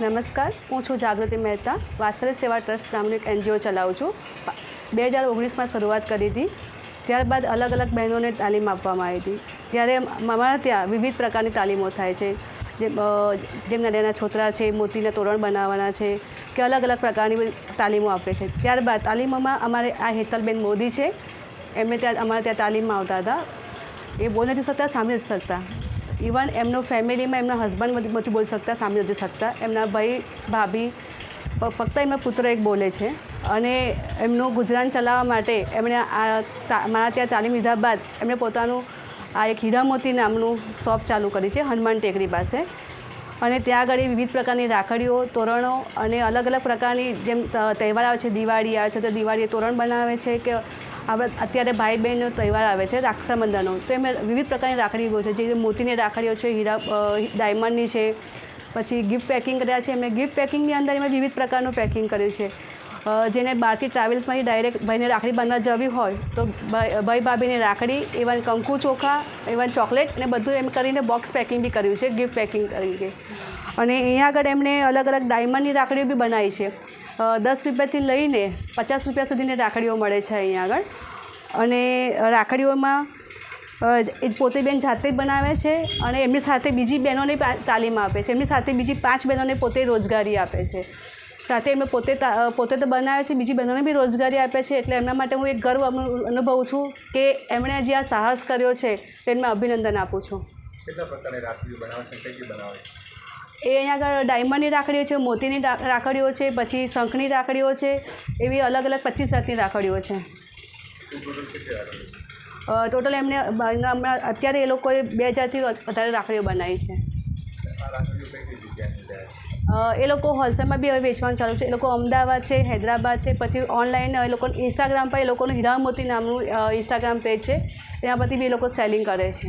નમસ્કાર. હું છું જાગૃતિ મહેતા વાસ્તવિક સેવા ટ્રસ્ટ નામનું એક એનજીઓ ચલાવું છું. બે હજાર ઓગણીસમાં શરૂઆત કરી હતી. ત્યારબાદ અલગ અલગ બહેનોને તાલીમ આપવામાં આવી હતી. ત્યારે અમારા ત્યાં વિવિધ પ્રકારની તાલીમો થાય છે. જેમ જેમ નાના છોતરા છે, મોતીના તોરણ બનાવવાના છે, કે અલગ અલગ પ્રકારની તાલીમો આપે છે. ત્યારબાદ તાલીમોમાં અમારે આ હેતલબેન મોદી છે. એમને ત્યાં, અમારે ત્યાં તાલીમમાં આવતા હતા. એ બોલી નથી શકતા, સાંભળી નથી શકતા. ઇવન એમનો ફેમિલીમાં એમના હસબન્ડ નથી બોલી શકતા, સામે નથી શકતા. એમના ભાઈ, ભાભી ફક્ત એમના પુત્ર એક બોલે છે. અને એમનું ગુજરાન ચલાવવા માટે એમણે આ મારા ત્યાં તાલીમ લીધા બાદ એમણે પોતાનું આ એક હીરામોતી નામનું શોપ ચાલુ કરી છે, હનુમાન ટેકરી પાસે. અને ત્યાં આગળ વિવિધ પ્રકારની રાખડીઓ, તોરણો અને અલગ અલગ પ્રકારની જેમ તહેવાર આવે છે, દિવાળી આવે છે, તો દિવાળીએ તોરણ બનાવે છે કે આપણે અત્યારે ભાઈ બહેનનો તહેવાર આવે છે રક્ષાબંધનનો તો એમાં વિવિધ પ્રકારની રાખડીઓ છે, જે મોતીની રાખડીઓ છે, હીરા ડાયમંડની છે, પછી ગિફ્ટ પેકિંગ કર્યા છે. એમણે ગિફ્ટ પેકિંગની અંદર એમણે વિવિધ પ્રકારનું પેકિંગ કર્યું છે. જેને બહારથી ટ્રાવેલ્સમાંથી ડાયરેક્ટ ભાઈને રાખડી બાંધવા જવી હોય, તો ભાઈ ભાઈ ભાભીને રાખડી ઇવન કંકુ ચોખા ઇવન ચોકલેટ અને બધું એમ કરીને બોક્સ પેકિંગ બી કર્યું છે ગિફ્ટ પેકિંગ કરીને. અને અહીંયા આગળ એમણે અલગ અલગ ડાયમંડની રાખડીઓ બી બનાવી છે. દસ રૂપિયાથી લઈને પચાસ રૂપિયા સુધીની રાખડીઓ મળે છે અહીંયા આગળ. અને રાખડીઓમાં પોતે બેન જાતે બનાવે છે અને એમની સાથે બીજી બહેનોને તાલીમ આપે છે. એમની સાથે બીજી પાંચ બહેનોને પોતે રોજગારી આપે છે. સાથે એમને પોતે પોતે તો બનાવે છે, બીજી બહેનોને બી રોજગારી આપે છે. એટલે એમના માટે હું એક ગર્વ અનુ- અનુભવું છું કે એમણે જે આ સાહસ કર્યો છે તેને અભિનંદન આપું છું. કેટલા પ્રકારની રાખડીઓ બનાવે છે કઈ બનાવે છે? એ અહીંયા આગળ ડાયમંડની રાખડીઓ છે, મોતીની રાખડીઓ છે, પછી શંખની રાખડીઓ છે, એવી અલગ અલગ પચીસ જાતની રાખડીઓ છે. ટોટલ એમને હમણાં અત્યારે એ લોકોએ બે હજારથી વધારે રાખડીઓ બનાવી છે. એ લોકો હોલસેલમાં બી હવે વેચવાનું ચાલુ છે. એ લોકો અમદાવાદ છે, હૈદરાબાદ છે, પછી ઓનલાઈન એ લોકો ઇન્સ્ટાગ્રામ પર એ લોકોનું હીરા મોતી નામનું ઇન્સ્ટાગ્રામ પેજ છે. એના પરથી બી એ લોકો સેલિંગ કરે છે.